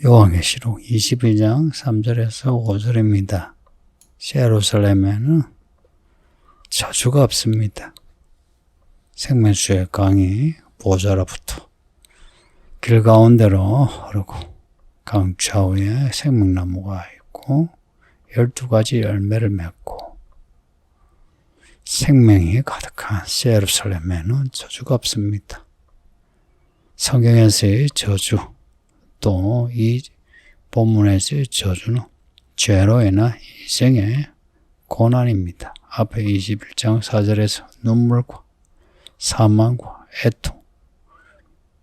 요한계시록 22장 3절에서 5절입니다. 예루살렘에는 저주가 없습니다. 생명수의 강이 보좌로부터 길 가운데로 흐르고 강 좌우에 생명나무가 있고 열두 가지 열매를 맺고 생명이 가득한 예루살렘에는 저주가 없습니다. 성경에서의 저주 또 이 본문에서의 저주는 죄로 인한 인생의 고난입니다. 앞에 21장 4절에서 눈물과 사망과 애통,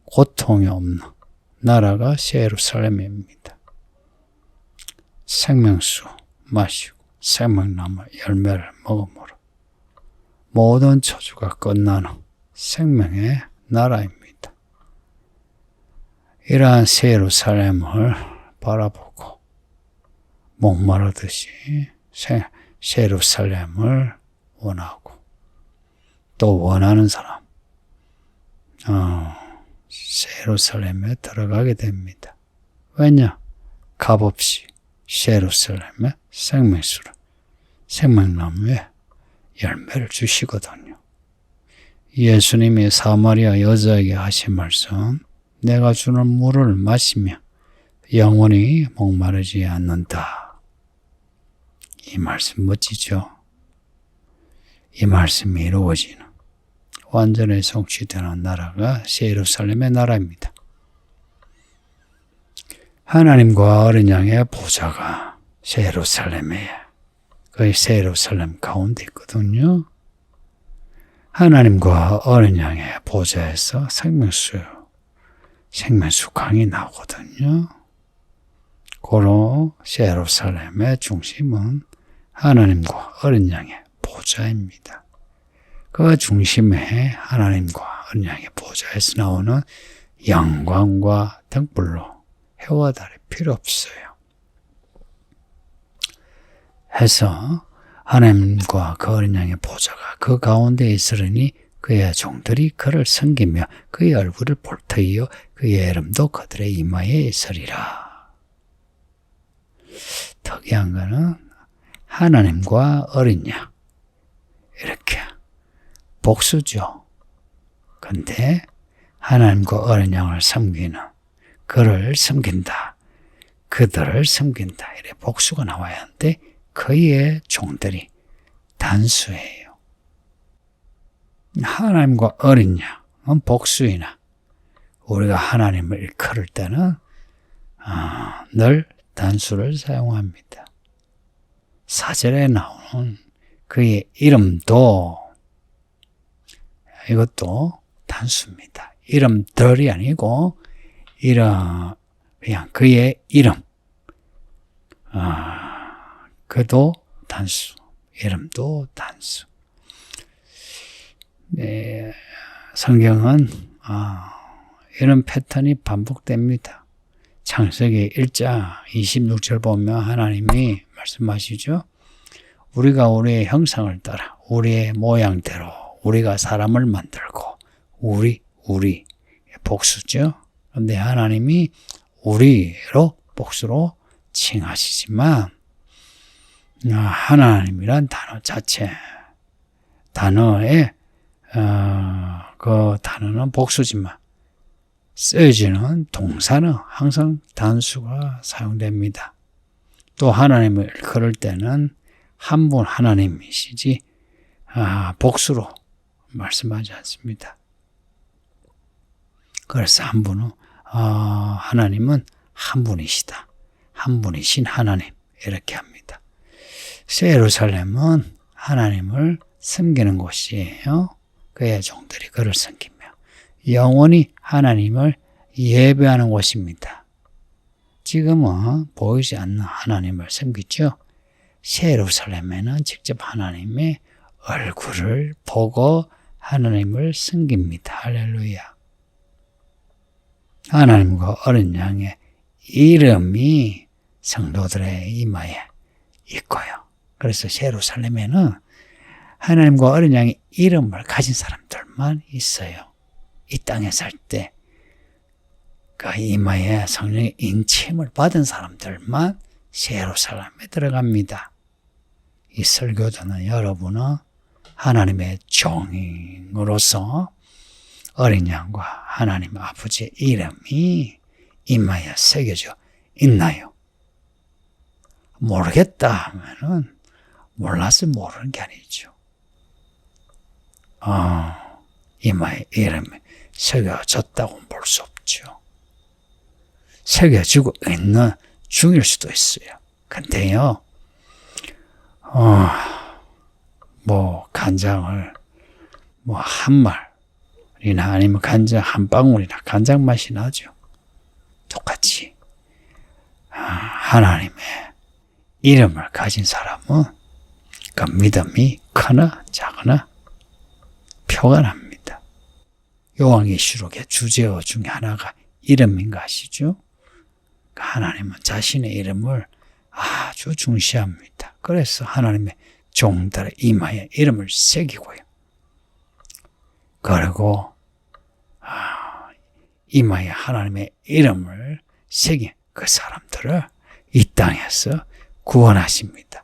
고통이 없는 나라가 예루살렘입니다. 생명수 마시고 생명나무 열매를 먹음으로 모든 저주가 끝나는 생명의 나라입니다. 이러한 예루살렘을 바라보고 목마르듯이 예루살렘을 원하고 또 원하는 사람 어, 예루살렘에 들어가게 됩니다. 왜냐? 값없이 예루살렘의 생명수를 생명나무에 열매를 주시거든요. 예수님이 사마리아 여자에게 하신 말씀 내가 주는 물을 마시며 영원히 목마르지 않는다. 이 말씀 멋지죠? 이 말씀이 이루어지는 완전히 성취되는 나라가 예루살렘의 나라입니다. 하나님과 어린 양의 보좌가 예루살렘에 그 예루살렘 가운데 있거든요. 하나님과 어린 양의 보좌에서 생명수, 생명수 강이 나오거든요. 고로 예루살렘의 중심은 하나님과 어린 양의 보좌입니다. 그 중심에 하나님과 어린 양의 보좌에서 나오는 영광과 등불로 해와 달이 필요 없어요. 해서 하나님과 그 어린 양의 보좌가 그 가운데 있으니 그의 종들이 그를 섬기며 그의 얼굴을 볼 터이요 그의 이름도 그들의 이마에 있으리라. 특이한 것은 하나님과 어린 양 이렇게 복수죠. 근데 하나님과 어린 양을 섬기는 그를 섬긴다. 그들을 섬긴다. 이래 복수가 나와야 하는데 그의 종들이 단수예요. 하나님과 어린 양은 복수이나 우리가 하나님을 일컬을 때는 어, 늘 단수를 사용합니다. 사절에 나오는 그의 이름도 이것도 단수입니다. 이름들이 아니고 이름 그냥 그의 이름 아, 그도 단수 이름도 단수 네, 성경은 아, 이런 패턴이 반복됩니다. 창세기 1장 26절 보면 하나님이 말씀하시죠. 우리가 우리의 형상을 따라 우리의 모양대로 우리가 사람을 만들고 우리 우리 복수죠. 그런데 하나님이 우리로 복수로 칭하시지만 아, 하나님이란 단어 자체 단어에 어, 그 단어는 복수지만 쓰여지는 동사는 항상 단수가 사용됩니다. 또 하나님을 그럴 때는 한 분 하나님이시지 아, 복수로 말씀하지 않습니다. 그래서 한 분은 어, 하나님은 한 분이시다. 한 분이신 하나님 이렇게 합니다. 예루살렘은 하나님을 섬기는 곳이에요. 그의 종들이 그를 섬기며 영원히 하나님을 예배하는 곳입니다. 지금은 보이지 않는 하나님을 섬기죠. 예루살렘에는 직접 하나님의 얼굴을 보고 하나님을 섬깁니다. 할렐루야. 하나님과 어린 양의 이름이 성도들의 이마에 있고요. 그래서 예루살렘에는 하나님과 어린 양의 이름을 가진 사람들만 있어요. 이 땅에 살 때. 그 이마에 성령의 인침을 받은 사람들만 예루살렘에 들어갑니다. 이 설교도는 여러분은 하나님의 종으로서 어린 양과 하나님 아버지의 이름이 이마에 새겨져 있나요? 모르겠다 하면은 몰라서 모르는 게 아니죠. 어, 이마에 이름이 새겨졌다고 볼 수 없죠. 새겨지고 있는 중일 수도 있어요. 근데요, 어, 뭐, 간장을, 뭐, 한 말이나 아니면 간장 한 방울이나 간장 맛이 나죠. 똑같이. 아, 하나님의 이름을 가진 사람은 그 믿음이 크나 작으나 표가 납니다. 요한계시록의 주제어 중에 하나가 이름인 거 아시죠? 그 하나님은 자신의 이름을 아주 중시합니다. 그래서 하나님의 종들의 이마에 이름을 새기고요. 그리고 아, 이마에 하나님의 이름을 새긴 그 사람들을 이 땅에서 구원하십니다.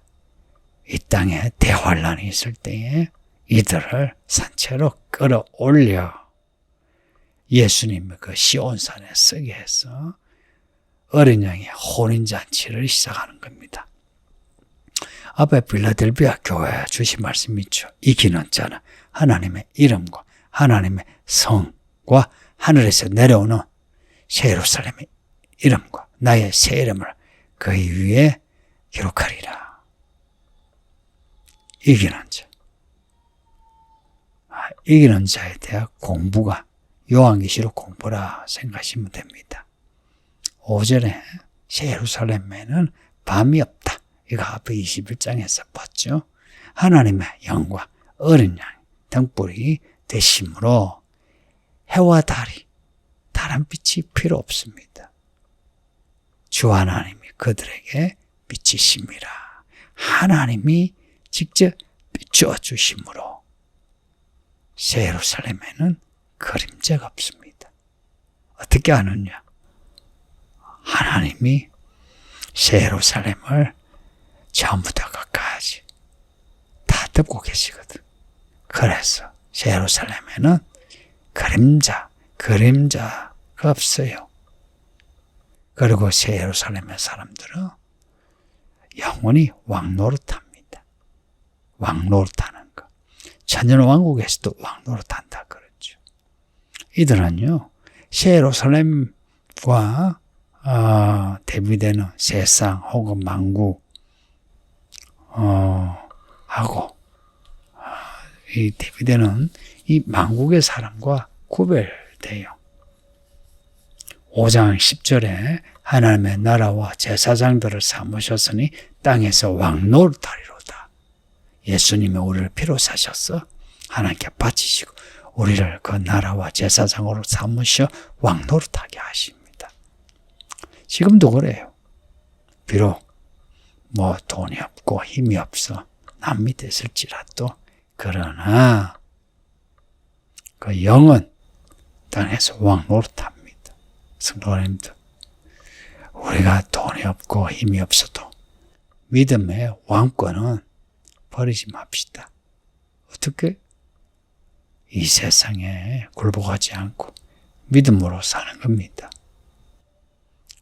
이 땅에 대환란이 있을 때에 이들을 산채로 끌어올려 예수님의 그 시온산에 쓰게 해서 어린 양의 혼인잔치를 시작하는 겁니다. 앞에 빌라델비아 교회에 주신 말씀 있죠. 이기는 자는 하나님의 이름과 하나님의 성과 하늘에서 내려오는 새 예루살렘의 이름과 나의 새 이름을 그 위에 기록하리라. 이기는 자. 아, 이기는 자에 대한 공부가 요한계시록 공부라 생각하시면 됩니다. 5절에 새 예루살렘에는 밤이 없다. 이거 앞에 21장에서 봤죠. 하나님의 영과 어린 양 등불이 되심으로 해와 달이 다른 빛이 필요 없습니다. 주 하나님이 그들에게 빛이심이라. 하나님이 직접 비추어 주심으로 새 예루살렘에는 그림자가 없습니다. 어떻게 아느냐? 하나님이 새 예루살렘을 처음부터 끝까지 다 듣고 계시거든. 그래서 새 예루살렘에는 그림자, 그림자가 없어요. 그리고 새 예루살렘의 사람들은 영원히 왕노릇합니다. 왕노릇하는 거. 천년 왕국에서도 왕 노릇한다 그러죠. 이들은요, 새 예루살렘과 어, 대비되는 세상 혹은 만국 어, 하고 어, 이 대비되는 이 만국의 사람과 구별돼요. 5장 10절에 하나님의 나라와 제사장들을 삼으셨으니 땅에서 왕노릇하리로다. 예수님이 우리를 피로 사셨어 하나님께 바치시고 우리를 그 나라와 제사장으로 삼으셔 왕노릇하게 하십니다. 지금도 그래요. 비록 뭐 돈이 없고 힘이 없어 남 밑에 있을지라도 그러나 그 영은 땅에서 왕 노릇합니다. 성도님들 우리가 돈이 없고 힘이 없어도 믿음의 왕권은 버리지 맙시다. 어떻게? 이 세상에 굴복하지 않고 믿음으로 사는 겁니다.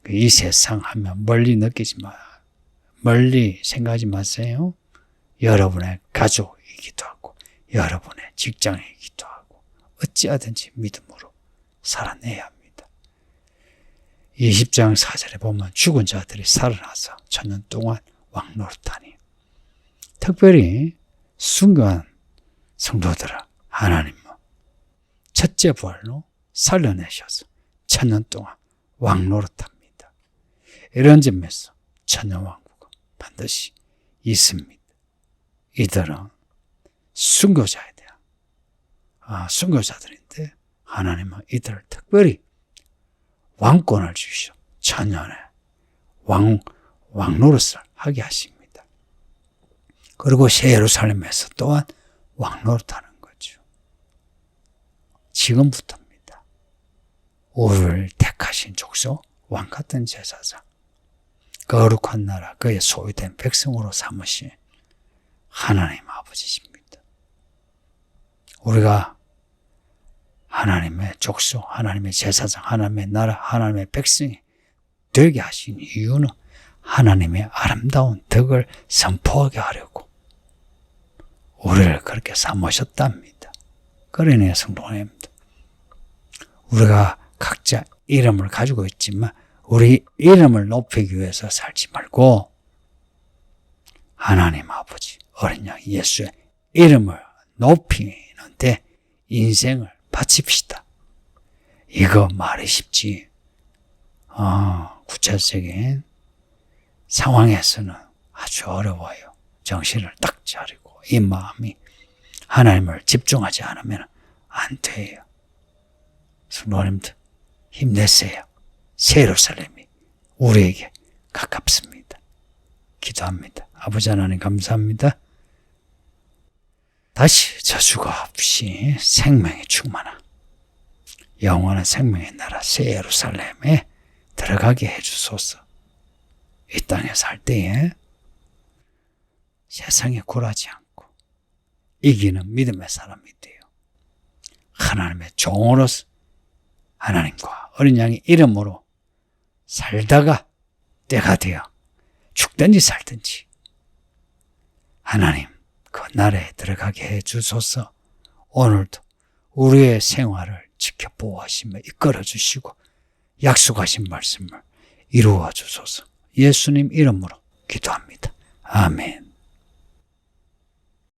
이 세상 하면 멀리 느끼지 마. 멀리 생각하지 마세요. 여러분의 가족이기도 하고, 여러분의 직장이기도 하고, 어찌하든지 믿음으로 살아내야 합니다. 20장 4절에 보면 죽은 자들이 살아나서 천년 동안 왕노릇하니, 특별히 순교한 성도들을 하나님은 첫째 부활로 살려내셔서 천년 동안 왕노릇합니다. 이런 점에서 천년 왕국은 반드시 있습니다. 이들은 순교자에 대한 아, 순교자들인데 하나님은 이들을 특별히 왕권을 주시오. 천년의 왕, 왕노릇을 하게 하십니다. 그리고 새 예루살렘에서 또한 왕노릇하는 거죠. 지금부터입니다. 우리를 택하신 족속, 왕 같은 제사장, 거룩한 나라, 그의 소유된 백성으로 삼으신 하나님 아버지십니다. 우리가 하나님의 족속, 하나님의 제사장, 하나님의 나라, 하나님의 백성이 되게 하신 이유는 하나님의 아름다운 덕을 선포하게 하려고 우리를 그렇게 삼으셨답니다. 그러니 성도님들 우리가 각자 이름을 가지고 있지만 우리 이름을 높이기 위해서 살지 말고 하나님 아버지 어린 양 예수의 이름을 높이는데 인생을 바칩시다. 이거 말이 쉽지. 어, 구체적인 상황에서는 아주 어려워요. 정신을 딱 차리고 이 마음이 하나님을 집중하지 않으면 안 돼요. 성도님들 힘내세요. 새 예루살렘이 우리에게 가깝습니다. 기도합니다. 아버지 하나님 감사합니다. 다시 저주가 없이 생명이 충만한 영원한 생명의 나라 새 예루살렘에 들어가게 해주소서. 이 땅에 살 때에 세상에 굴하지 않고 이기는 믿음의 사람이 돼요. 하나님의 종으로서 하나님과 어린 양의 이름으로 살다가 때가 되어 죽든지 살든지 하나님 그 나라에 들어가게 해 주소서 오늘도 우리의 생활을 지켜 보호하시며 이끌어 주시고 약속하신 말씀을 이루어 주소서 예수님 이름으로 기도합니다. 아멘.